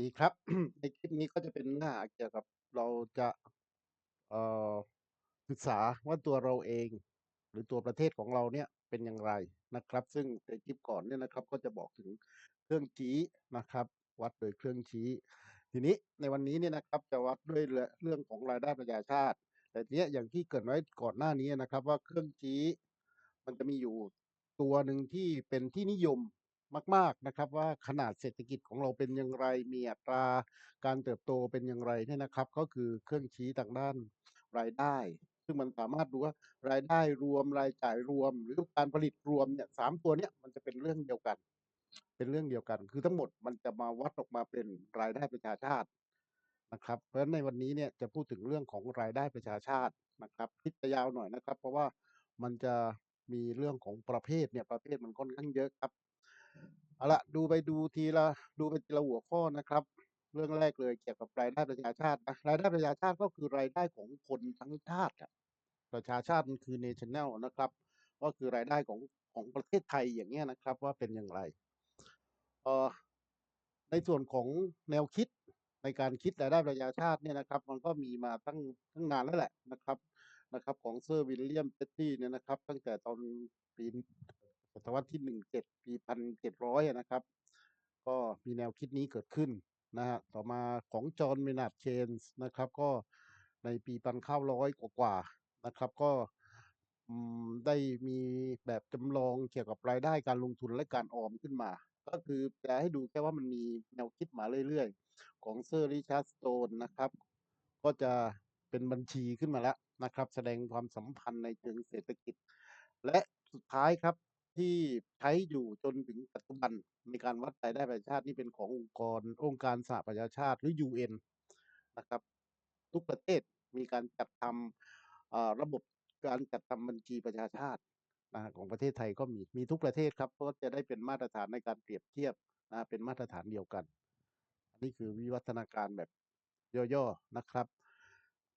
ดีครับ ในคลิปนี้ก็จะเป็นเนื้อหาเกี่ยวกับเราจะเอ่อศึกษาว่าตัวเราเอง หรือตัวประเทศของเราเนี่ยเป็นอย่างไรนะครับ ซึ่งในคลิปก่อนเนี่ยนะครับ ก็จะบอกถึงเครื่องชี้นะครับ วัดโดยเครื่องชี้ ทีนี้ในวันนี้เนี่ยนะครับจะวัดด้วยเรื่องของรายได้ประชาชาติ แต่เนี้ยอย่างที่เกริ่นไว้ก่อนหน้านี้นะครับ ว่าเครื่องชี้ มันจะมีอยู่ตัวหนึ่งที่เป็นที่นิยม มาก ๆนะครับ ว่าขนาดเศรษฐกิจของเราเป็นอย่างไร มีอัตราการเติบโตเป็นอย่างไรเนี่ยนะครับ ก็คือเครื่องชี้ทางด้านรายได้ ซึ่งมันสามารถดูว่ารายได้รวมรายจ่ายรวม หรือการผลิตรวมเนี่ย3ตัวเนี้ยมันจะเป็นเรื่องเดียวกัน เป็นเรื่องเดียวกัน คือทั้งหมดมันจะมาวัดออกมาเป็นรายได้ประชาชาตินะครับ เพราะฉะนั้นในวันนี้เนี่ยจะพูดถึงเรื่องของรายได้ประชาชาตินะครับคลิปจะยาวหน่อยนะครับ เพราะว่ามันจะมีเรื่องของประเภทเนี่ยประเภทมันค่อนข้างเยอะครับ เอาละดูไปดูทีละดูไปทีละหัวข้อนะครับ เรื่องแรกเลยเกี่ยวกับรายได้ประชาชาตินะรายได้ประชาชาติก็คือรายได้ของคนทั้งชาติอะประชาชาติมันคือ national นะครับ ก็คือรายได้ของของประเทศไทยอย่างเงี้ยนะครับ ว่าเป็นอย่างไรเอ่อในส่วนของแนวคิดในการคิดรายได้ประชาชาติเนี่ยนะครับ มันก็มีมาตั้งตั้งนานแล้วแหละนะครับนะครับ ของ Sir William Petty เนี่ยนะครับ ตั้งแต่ตอนปี ศตวรรษที่17ปี1700อะนะครับ ก็มีแนวคิดนี้เกิดขึ้นนะครับต่อมาของ John Maynard Keynes นะครับ ก็ในปี1900กว่าๆนะครับ ก็ได้มีแบบจำลองเกี่ยวกับรายได้การลงทุนและการออมขึ้นมา ก็คือจะให้ดูแค่ว่ามันมีแนวคิดมาเรื่อยๆ ของ Sir Richard Stone นะครับ ก็จะเป็นบัญชีขึ้นมาแล้วนะครับ แสดงความสัมพันธ์ในเชิงเศรษฐกิจ และสุดท้ายครับ ที่ใช้อยู่จนถึงปัจจุบันในการวัดรายได้ประชาชาตินี่เป็นขององค์กร องค์การสหประชาชาติหรือ UN นะครับ ทุกประเทศมีการจัดทำระบบการจัดทำบัญชีประชาชาตินะของประเทศไทยก็มีมีทุกประเทศครับเพราะจะได้เป็นมาตรฐานในการเปรียบเทียบนะเป็นมาตรฐานเดียวกัน อันนี้คือวิวัฒนาการแบบย่อๆนะครับ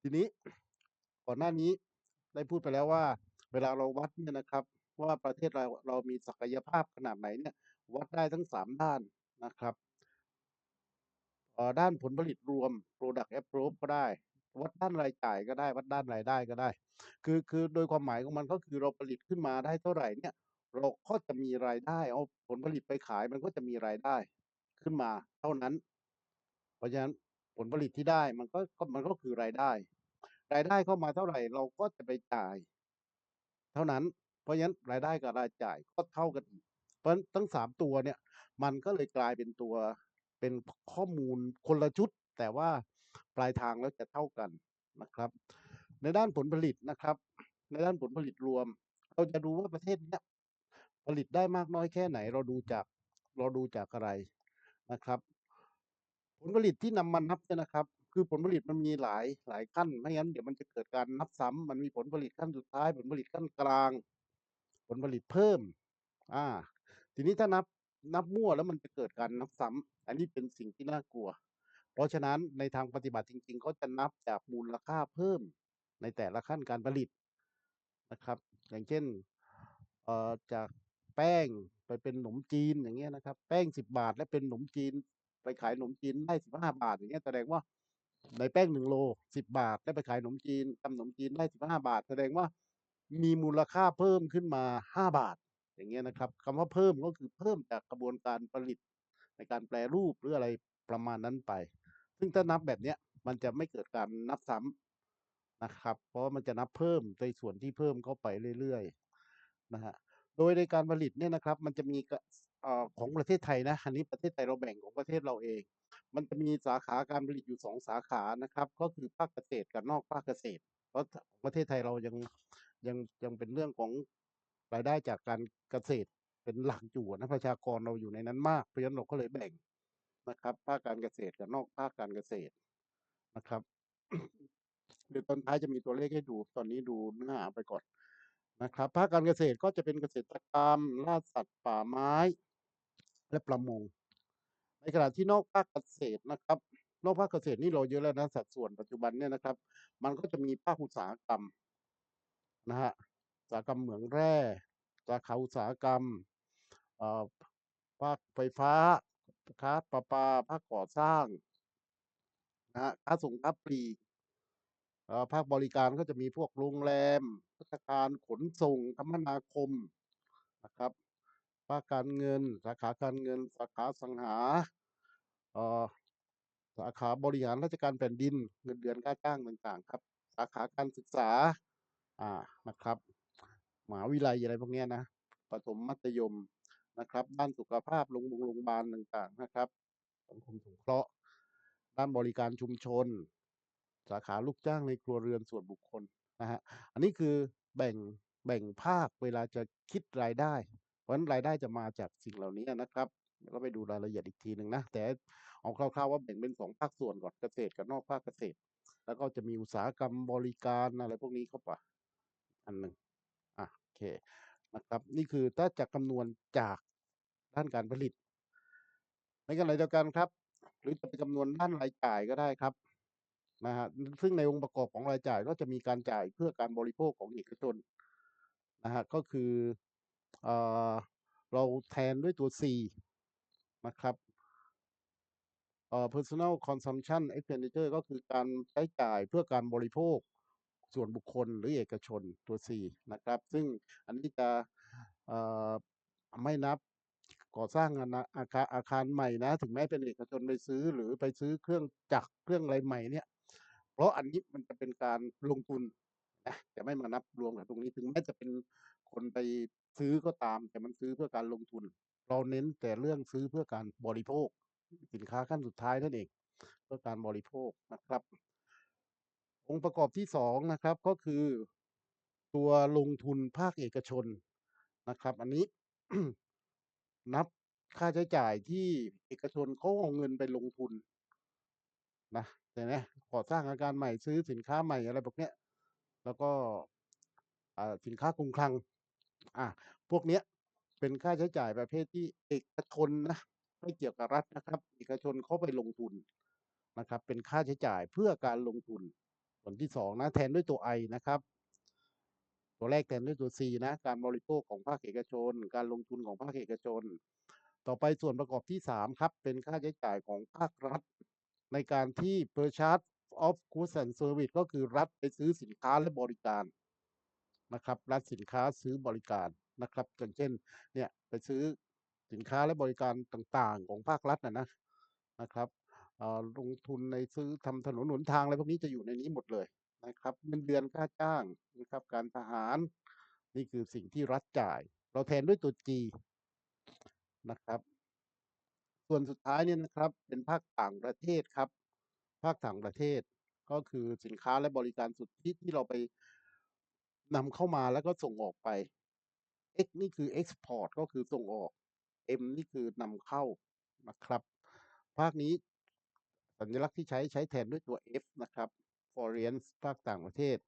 ทีนี้ก่อนหน้านี้ได้พูดไปแล้วว่า เวลาเราวัดเนี่ยนะครับ ว่าประเทศเราเรามีศักยภาพขนาดไหนเนี่ยวัดได้ทั้ง 3 ด้านนะครับด้านผลผลิตรวม product approach ก็ได้ วัดด้านรายจ่ายก็ได้ วัดด้านรายได้ก็ได้ คือคือโดยความหมายของมันก็คือเราผลิตขึ้นมาได้เท่าไหร่เนี่ยเราก็จะมีรายได้เอาผลผลิตไปขายมันก็จะมีรายได้ขึ้นมาเท่านั้น เพราะฉะนั้นผลผลิตที่ได้มันก็มันก็คือรายได้ รายได้เข้ามาเท่าไหร่เราก็จะไปจ่าย เท่านั้น เพราะฉะนั้นรายได้กับรายจ่ายก็เท่ากันอีกเพราะฉะนั้นทั้ง3ตัวเนี่ย มันก็เลยกลายเป็นตัวเป็นข้อมูลคนละชุด แต่ว่าปลายทางแล้วจะเท่ากันนะครับ ในด้านผลผลิตนะครับ ในด้านผลผลิตรวม เราจะดูว่าประเทศเนี้ยผลิตได้มากน้อยแค่ไหน เราดูจากเราดูจากอะไรนะครับ ผลผลิตที่นำมานับเนี่ยนะครับ คือผลผลิตมันมีหลายหลายขั้นไม่งั้นเดี๋ยวมันจะเกิดการนับซ้ำมันมีผลผลิตขั้นสุดท้าย ผลผลิตขั้นกลาง ผลผลิตเพิ่ม อ่า ทีนี้ถ้านับนับมั่วแล้วมันจะเกิดการนับซ้ำอันนี้เป็นสิ่งที่น่ากลัว เพราะฉะนั้นในทางปฏิบัติจริงๆเขาจะนับจากมูลค่าเพิ่มในแต่ละขั้นการผลิตนะครับ อย่างเช่นเอ่อจากแป้งไปเป็นขนมจีนอย่างเงี้ยนะครับ แป้ง10บบาท แล้วเป็นขนมจีน ไปขายขนมจีนได้15บห้าบาท อย่างเงี้ยแสดงว่าในแป้ง1โล10บบาทแล้ไปขายขนมจีนทำขนมจีนได้15บาท แสดงว่า มีมูลค่าเพิ่มขึ้นมา 5 บาท อย่างเงี้ยนะครับคำว่าเพิ่มก็คือเพิ่มจากกระบวนการผลิตในการแปรรูปหรืออะไรประมาณนั้นไป ซึ่งถ้านับแบบเนี้ยมันจะไม่เกิดการนับซ้ำนะครับ เพราะว่ามันจะนับเพิ่มในส่วนที่เพิ่มเข้าไปเรื่อยๆนะครับโดยในการผลิตเนี่ยนะครับ มันจะมีกเอ่อของประเทศไทยนะอันนี้ประเทศไทยเราแบ่งของประเทศเราเอง มันจะมีสาขาการผลิตอยู่2สาขานะครับ ก็คือภาคเกษตรกับนอกภาคเกษตรเพราะประเทศไทยเรายัง ยังยังเป็นเรื่องของรายได้จากการเกษตรเป็นหลักอยู่นะประชากรเราอยู่ในนั้นมากเพราะฉะนั้นเราก็เลยแบ่งนะครับ ภาคการเกษตรกับนอกภาคการเกษตรนะครับเดี๋ยวตอนท้ายจะมีตัวเลขให้ดู ตอนนี้ดูเนื้อหาไปก่อนนะครับ ภาคการเกษตรก็จะเป็นเกษตรกรรมล่าสัตว์ป่าไม้ และประมง ในขณะที่นอกภาคเกษตรนะครับ นอกภาคเกษตรนี่เราเยอะแล้วนะสัดส่วนปัจจุบันเนี่ยนะครับ มันก็จะมีภาคอุตสาหกรรม นะครับอุตสาหกรรมเหมืองแร่สาขาอุตสาหกรรมภาคไฟฟ้าก๊าประปาภาคก่อสร้างนะฮะค้าส่งค้าปลีกภาคบริการก็จะมีพวกโรงแรมพัตตารขนส่งคมนาคมนะครับภาคการเงิน สาขาการเงิน สาขาสังหาสาขาบริหารราชการแผ่นดิน เงินเดือนค่าจ้างต่างๆ ครับ สาขาการศึกษา อ่านะครับมหาวิทยาลัยอะไรพวกนี้นะประถมมัธยมนะครับ ด้านสุขภาพโรงบงโรงบาลต่างๆนะครับสังคมสงเคราะห์ ด้านบริการชุมชน สาขาลูกจ้างในครัวเรือนส่วนบุคคลนะครับอันนี้คือแบ่งแบ่งภาคเวลาจะคิดรายได้ เพราะฉะนั้นรายได้จะมาจากสิ่งเหล่านี้นะครับเดี๋ยวเราไปดูรายละเอียดอีกทีหนึ่งนะ แต่เอาคร่าวๆว่าแบ่งเป็น2ภาคส่วนก่อนเกษตรกับนอกภาคเกษตร แล้วก็จะมีอุตสาหกรรมบริการอะไรพวกนี้เข้าไป อันหนึ่งอ่าโอเคนะครับ นี่คือถ้าจะคำนวณจากด้านการผลิต ในขณะเดียวกันครับ หรือจะไปคำนวณด้านรายจ่ายก็ได้ครับนะครับซึ่งในองค์ประกอบของรายจ่ายก็จะมีการจ่ายเพื่อการบริโภคของเอกชนนะครับก็คือเออเราแทนด้วยตัว C นะครับเอ่อ Personal Consumption Expenditure ก็คือการใช้จ่ายเพื่อการบริโภค ส่วนบุคคลหรือเอกชนตัว C นะครับ ซึ่งอันนี้จะไม่นับก่อสร้างอาณาอาคาอาคารใหม่นะ ถึงแม้เป็นเอกชนไปซื้อหรือไปซื้อเครื่องจักรเครื่องอะไรใหม่เนี่ย เพราะอันนี้มันจะเป็นการลงทุนนะจะไม่มานับรวมกับตรงนี้ถึงแม้จะเป็นคนไปซื้อก็ตาม แต่มันซื้อเพื่อการลงทุน เราเน้นแต่เรื่องซื้อเพื่อการบริโภค สินค้าขั้นสุดท้ายนั่นเอง เพื่อการบริโภคนะครับ องค์ประกอบที่2นะครับก็คือตัวลงทุนภาคเอกชนนะครับ อันนี้นับค่าใช้จ่ายที่เอกชนเขาเอาเงินไปลงทุนนะเห็นไหมก่อสร้างอาคารใหม่ซื้อสินค้าใหม่อะไรแบบเนี้ย แล้วก็อ่าสินค้าคงคลังอาพวกเนี้ยเป็นค่าใช้จ่ายประเภทที่เอกชนนะไม่เกี่ยวกับรัฐนะครับ เอกชนเขาไปลงทุนนะครับ เป็นค่าใช้จ่ายเพื่อการลงทุน ส่วนที่2นะแทนด้วยตัว I นะครับ ตัวแรกแทนด้วยตัว C นะการบริโภคของภาคเอกชน การลงทุนของภาคเอกชน ต่อไปส่วนประกอบที่ 3 ครับ เป็นค่าใช้จ่ายของภาครัฐ ในการที่ Purchase of Goods and Service ก็คือรัฐไปซื้อสินค้าและบริการนะครับรัฐสินค้าซื้อบริการนะครับอย่างเช่นเนี่ยไปซื้อสินค้าและบริการต่างๆ ของภาครัฐอะนะนะครับ ลงทุนในซื้อทำถนนหนทางอะไรพวกนี้จะอยู่ในนี้หมดเลยนะครับเงินเดือนค่าจ้างนะครับการทหาร นี่คือสิ่งที่รัฐจ่าย เราแทนด้วยตัว G นะครับ ส่วนสุดท้ายเนี่ยนะครับ เป็นภาคต่างประเทศครับ ภาคต่างประเทศก็คือสินค้าและบริการสุดทธิที่เราไปนำเข้ามาแล้วก็ส่งออกไป X นี่คือ Export ก็คือส่งออก M นี่คือนำเข้านะครับ ภาคนี้ สัญลักษณ์ที่ใช้ใช้แทนด้วยตัว F นะครับ Foreign ภาคต่างประเทศ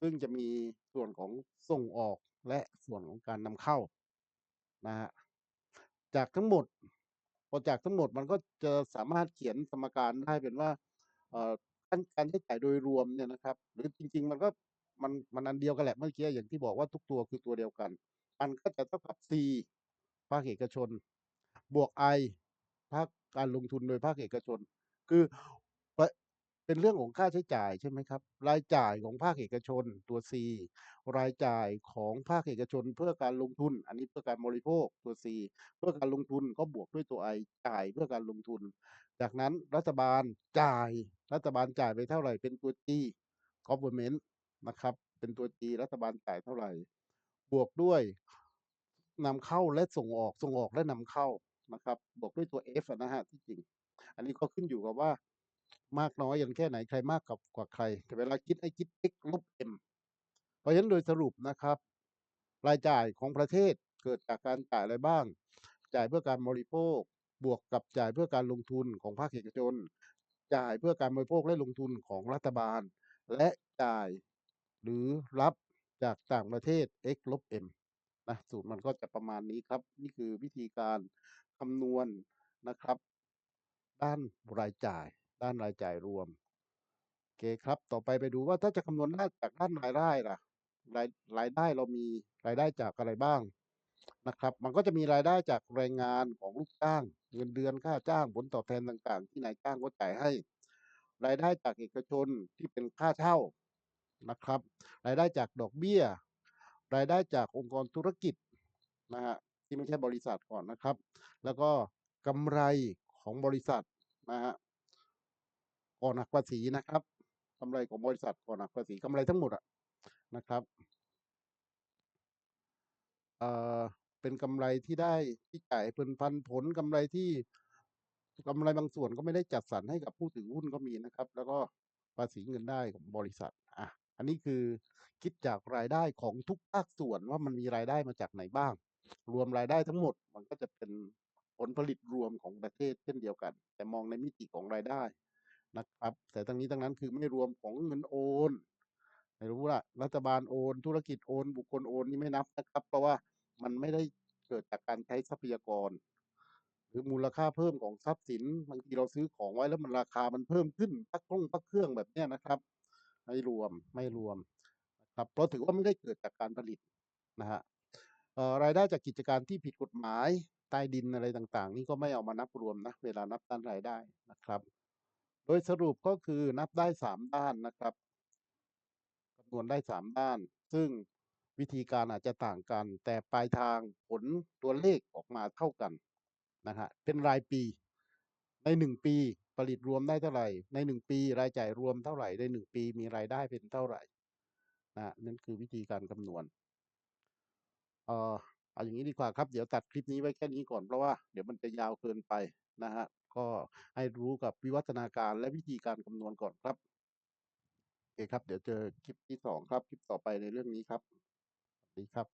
ซึ่งจะมีส่วนของส่งออกและส่วนของการนำเข้านะครับจากทั้งหมดพอจากทั้งหมดมันก็จะสามารถเขียนสมการได้เป็นว่าอ่อการการใช้จ่ายโดยรวมเนี่ยนะครับ หรือจริง ๆ มันก็มันมันอันเดียวกันแหละเมื่อกี้อย่างที่บอกว่าทุกตัวคือตัวเดียวกัน มันก็จะเท่ากับ C ภาคเอกชน บวก I ภาคการลงทุนโดยภาคเอกชน คือปเป็นเรื่องของค่าใช้จ่ายใช่ไหมครับ รายจ่ายของภาคเอกชนตัว C รายจ่ายของภาคเอกชนเพื่อการลงทุน อันนี้เพื่อการบริโภคตัว C เพื่อการลงทุนก็บวกด้วยตัว I จ่ายเพื่อการลงทุน จากนั้นรัฐบาลจ่าย รัฐบาลจ่ายไปเท่าไหร่เป็นตัว G Government นะครับ เป็นตัว G รัฐบาลจ่ายเท่าไหร่ บวกด้วยนำเข้าและส่งออกส่งออกและนำเข้านะครับ บวกด้วยตัว F อะนะที่จริง อันนี้ก็ขึ้นอยู่กับว่ามากน้อยกันแค่ไหนใครมากกับกว่าใคร แต่เวลาคิดให้คิด X ลบ M เพราะฉะนั้นโดยสรุปนะครับ รายจ่ายของประเทศเกิดจากการจ่ายอะไรบ้าง จ่ายเพื่อการบริโภค บวกกับจ่ายเพื่อการลงทุนของภาคเอกชน จ่ายเพื่อการบริโภคและลงทุนของรัฐบาล และจ่ายหรือรับจากต่างประเทศ X ลบ M นะสูตรมันก็จะประมาณนี้ครับ นี่คือวิธีการคำนวณนะครับ ด้านรายจ่าย ด้านรายจ่ายรวมโอเคครับ ต่อไปไปดูว่าถ้าจะคำนวณได้จากด้านรายได้ล่ะรายรายได้เรามีรายได้จากอะไรบ้างนะครับ มันก็จะมีรายได้จากแรงงานของลูกจ้าง เงินเดือนค่าจ้างผลตอบแทนต่างๆ ที่นายจ้างเขาจ่ายให้ รายได้จากเอกชนที่เป็นค่าเช่านะครับ รายได้จากดอกเบี้ย รายได้จากองค์กรธุรกิจนะครับที่ไม่ใช่บริษัทก่อนนะครับ แล้วก็กำไร ของบริษัทนะครับก่อนหักภาษีนะครับกำไรของบริษัทก่อนหักภาษีกำไรทั้งหมดอะนะครับเอ่อเป็นกำไรที่ได้ที่จ่ายเป็นปันผลกำไรที่กำไรบางส่วนก็ไม่ได้จัดสรรให้กับผู้ถือหุ้นก็มีนะครับ แล้วก็ภาษีเงินได้ของบริษัทอาอันนี้คือคิดจากรายได้ของทุกภาคส่วนว่ามันมีรายได้มาจากไหนบ้าง รวมรายได้ทั้งหมด มันก็จะเป็น ผลผลิตรวมของประเทศเช่นเดียวกัน แต่มองในมิติของรายได้นะครับ แต่ทั้งนี้ทั้งนั้นคือไม่รวมของเงินโอนไม่รู้ว่ารัฐบาลโอน ธุรกิจโอน บุคคลโอนนี่ไม่นับนะครับ เพราะว่ามันไม่ได้เกิดจากการใช้ทรัพยากร หรือมูลค่าเพิ่มของทรัพย์สินบางทีเราซื้อของไว้แล้วมันราคามันเพิ่มขึ้นพระก้งพระเครื่องแบบนี้นะครับ ไม่รวมไม่รวมนะครับเพราะถือว่าไม่ได้เกิดจากการผลิตนะครับเอ่อรายได้จากกิจการที่ผิดกฎหมาย ใต้ดินอะไรต่างๆ นี่ก็ไม่เอามานับรวมนะเวลานับด้านรายได้นะครับ โดยสรุปก็คือนับได้3ด้านนะครับคำนวณได้3ด้าน ซึ่งวิธีการอาจจะต่างกัน แต่ปลายทางผลตัวเลขออกมาเท่ากันนะครับเป็นรายปีใน1ปีผลิตรวมได้เท่าไหร่ ใน1ปีรายจ่ายรวมเท่าไหร่ใน1ปีมีรายได้เป็นเท่าไหร่นะนั่นคือวิธีการคำนวณเอ่อ เอาอย่างนี้ดีกว่าครับ เดี๋ยวตัดคลิปนี้ไว้แค่นี้ก่อนเพราะว่าเดี๋ยวมันจะยาวเกินไปนะฮะ ก็ให้รู้กับวิวัฒนาการและวิธีการคำนวณก่อนครับโอเคครับ เดี๋ยวเจอคลิปที่สองครับ คลิปต่อไปในเรื่องนี้ครับสวัสดีครับ